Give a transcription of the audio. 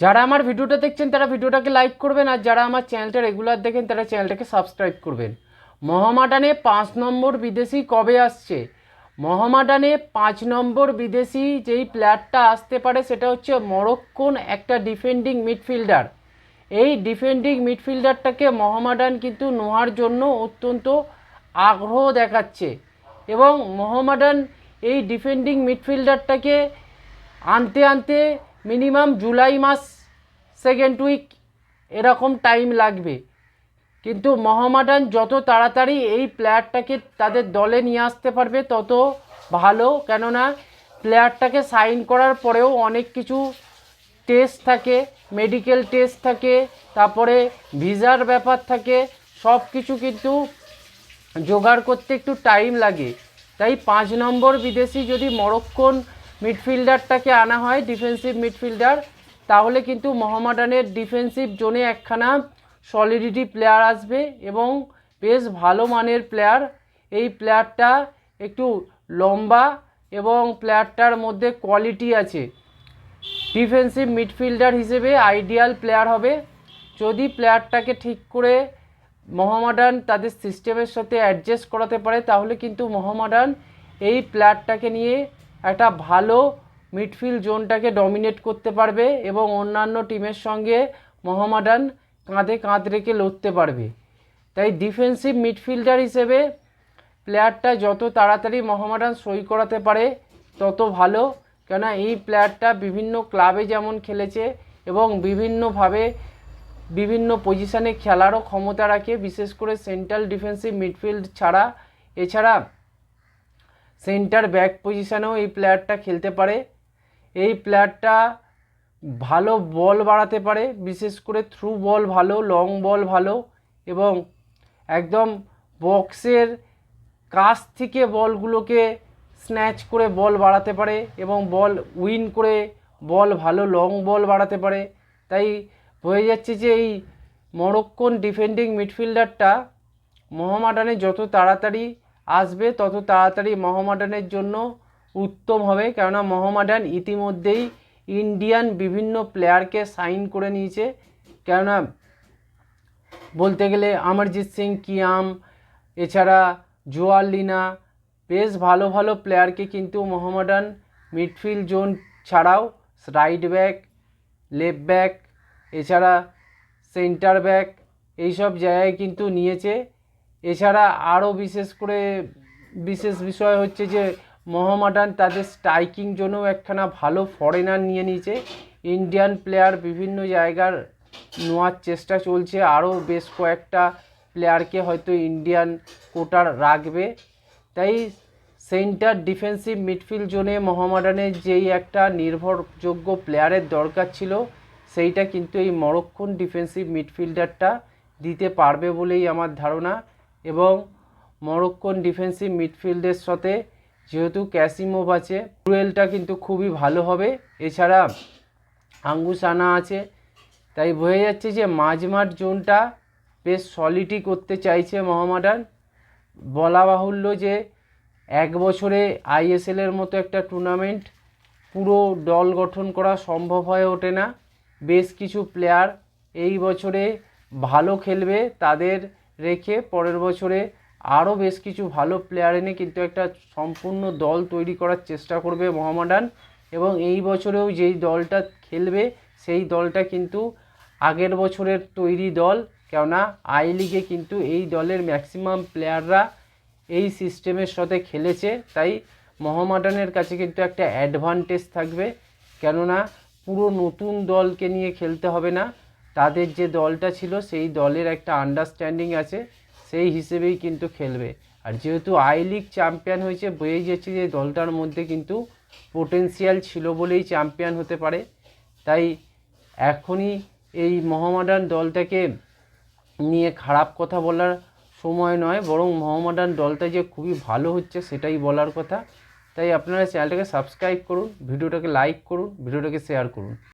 যারা আমার ভিডিওটা দেখছেন, তারা ভিডিওটাকে লাইক করবেন আর যারা আমার চ্যানেলটা রেগুলার দেখেন, তারা চ্যানেলটাকে সাবস্ক্রাইব করবেন। মহামাডানে পাঁচ নম্বর বিদেশি কবে আসছে? মহামাডানে পাঁচ নম্বর বিদেশি যেই প্লেয়ারটা আসতে পারে, সেটা হচ্ছে মরক্কোন একটা ডিফেন্ডিং মিডফিল্ডার এই ডিফেন্ডিং মিডফিল্ডারটাকে মহামাডান কিন্তু নোহার জন্য অত্যন্ত আগ্রহ দেখাচ্ছে এবং মহামাডান এই ডিফেন্ডিং মিডফিল্ডারটাকে আনতে আনতে মিনিমাম জুলাই মাস সেকেন্ড উইক এরকম টাইম লাগবে। কিন্তু মহামাডান যত তাড়াতাড়ি এই প্লেয়ারটাকে তাদের দলে নিয়ে আসতে পারবে, তত ভালো। কেননা প্লেয়ারটাকে সাইন করার পরেও অনেক কিছু টেস্ট থাকে মেডিকেল টেস্ট থাকে, তারপরে ভিসার ব্যাপার থাকে, সব কিছু কিন্তু জোগাড় করতে একটু টাইম লাগে। তাই পাঁচ নম্বর বিদেশি যদি মরক্কোন মিডফিল্ডারটাকে আনা হয় ডিফেন্সিভ মিডফিল্ডার তাহলে কিন্তু মোহামেডানের ডিফেন্সিভ জোনে একখানা সলিডিটি প্লেয়ার আসবে এবং বেশ ভালো মানের প্লেয়ার এই প্লেয়ারটা একটু লম্বা এবং প্লেয়ারটার মধ্যে কোয়ালিটি আছে। ডিফেন্সিভ মিডফিল্ডার হিসেবে আইডিয়াল প্লেয়ার হবে। যদি প্লেয়ারটাকে ঠিক করে মোহামেডান তাদের সিস্টেমের সাথে অ্যাডজাস্ট করাতে পারে, তাহলে কিন্তু মোহামেডান এই প্লেয়ারটাকে নিয়ে একটা ভালো মিডফিল্ড জোনটাকে ডমিনেট করতে পারবে এবং অন্যান্য টিমের সঙ্গে মোহামেডান কাঁধে কাঁধ রেখে লড়তে পারবে। তাই ডিফেন্সিভ মিডফিল্ডার হিসেবে প্লেয়ারটা যত তাড়াতাড়ি মোহামেডান সই করাতে পারে, তত ভালো। কেন এই প্লেয়ারটা বিভিন্ন ক্লাবে যেমন খেলেছে এবং বিভিন্নভাবে বিভিন্ন পজিশানে খেলারও ক্ষমতা রাখে, বিশেষ করে সেন্ট্রাল ডিফেন্সিভ মিডফিল্ড ছাড়া। এছাড়া সেন্টার ব্যাক পজিশানেও এই প্লেয়ারটা খেলতে পারে। এই প্লেয়ারটা ভালো বল বাড়াতে পারে, বিশেষ করে থ্রু বল ভালো, লং বল ভালো এবং একদম বক্সের কাছ থেকে বলগুলোকে স্ন্যাচ করে বল বাড়াতে পারে এবং বল উইন করে বল ভালো, লং বল বাড়াতে পারে। তাই বোঝা যাচ্ছে যে এই মরক্কোন ডিফেন্ডিং মিডফিল্ডারটা মোহামেডানে যত তাড়াতাড়ি আসবে তত তাড়াতাড়ি মোহামেডানের জন্য উত্তম হবে। কেননা মোহামেডান ইতিমধ্যেই ইন্ডিয়ান বিভিন্ন প্লেয়ারকে সাইন করে নিয়েছে। কেননা বলতে গেলে অমরজিৎ সিং, কিয়াম, এছাড়া জোয়ার লিনা, বেশ ভালো ভালো প্লেয়ারকে কিন্তু মোহামেডান মিডফিল্ড জোন ছাড়াও রাইট ব্যাক, লেফট ব্যাক, এছাড়া সেন্টার ব্যাক, এইসব জায়গায় কিন্তু নিয়েছে। এছাড়া আরও বিশেষ করে বিশেষ বিষয় হচ্ছে যে মোহামেডান তাদের স্ট্রাইকিং জন্যও একখানা ভালো ফরেনার নিয়ে নিয়েছে। ইন্ডিয়ান প্লেয়ার বিভিন্ন জায়গার নেওয়ার চেষ্টা চলছে। আরও বেশ কয়েকটা প্লেয়ারকে হয়তো ইন্ডিয়ান কোটার রাখবে। তাই সেন্টার ডিফেন্সিভ মিডফিল্ড জোনে মোহামেডানের যেই একটা নির্ভরযোগ্য প্লেয়ারের দরকার ছিল, সেইটা কিন্তু এই মরক্ষণ ডিফেন্সিভ মিডফিল্ডারটা দিতে পারবে বলেই আমার ধারণা। এবং মরক্কোন ডিফেন্সিভ মিডফিল্ডের সাথে যেহেতু ক্যাসিমোভ আছে রুয়েলটা কিন্তু খুবই ভালো হবে। এছাড়া আঙ্গুসানা আছে। তাই বোঝা যাচ্ছে যে মাঝমাঠ জোনটা বেশ সলিডই করতে চাইছে মোহামেডান। বলা বাহুল্য যে এক বছরে আইএসএলের মতো একটা টুর্নামেন্ট পুরো দল গঠন করা সম্ভব হয়ে ওঠে না। বেশ কিছু প্লেয়ার এই বছরে ভালো খেলবে, তাদের রেখে পরের বছরে আরও বেশ কিছু ভালো প্লেয়ার এনে কিন্তু একটা সম্পূর্ণ দল তৈরি করার চেষ্টা করবে মোহামেডান এবং এই বছরেও যেই দলটা খেলবে, সেই দলটা কিন্তু আগের বছরের তৈরি দল। কেননা আই লিগে কিন্তু এই দলের ম্যাক্সিমাম প্লেয়াররা এই সিস্টেমের সাথে খেলেছে। তাই মোহামেডানের কাছে কিন্তু একটা অ্যাডভান্টেজ থাকবে। কেননা, পুরো নতুন দলকে নিয়ে খেলতে হবে না। তাদের যে দলটা ছিল, সেই দলের একটা আন্ডারস্ট্যান্ডিং আছে, সেই হিসেবেই কিন্তু খেলবে। আর যেহেতু আই লিগ চ্যাম্পিয়ন হয়েছে বয়েই যাচ্ছে যে দলটার মধ্যে কিন্তু পোটেন্সিয়াল ছিল বলেই চ্যাম্পিয়ন হতে পারে। তাই এখনই এই মোহামেডান দলটাকে নিয়ে খারাপ কথা বলার সময় নয়, বরং মোহামেডান দলটা যে খুবই ভালো হচ্ছে সেটাই বলার কথা। তাই আপনারা চ্যানেলটাকে সাবস্ক্রাইব করুন, ভিডিওটাকে লাইক করুন, ভিডিওটাকে শেয়ার করুন।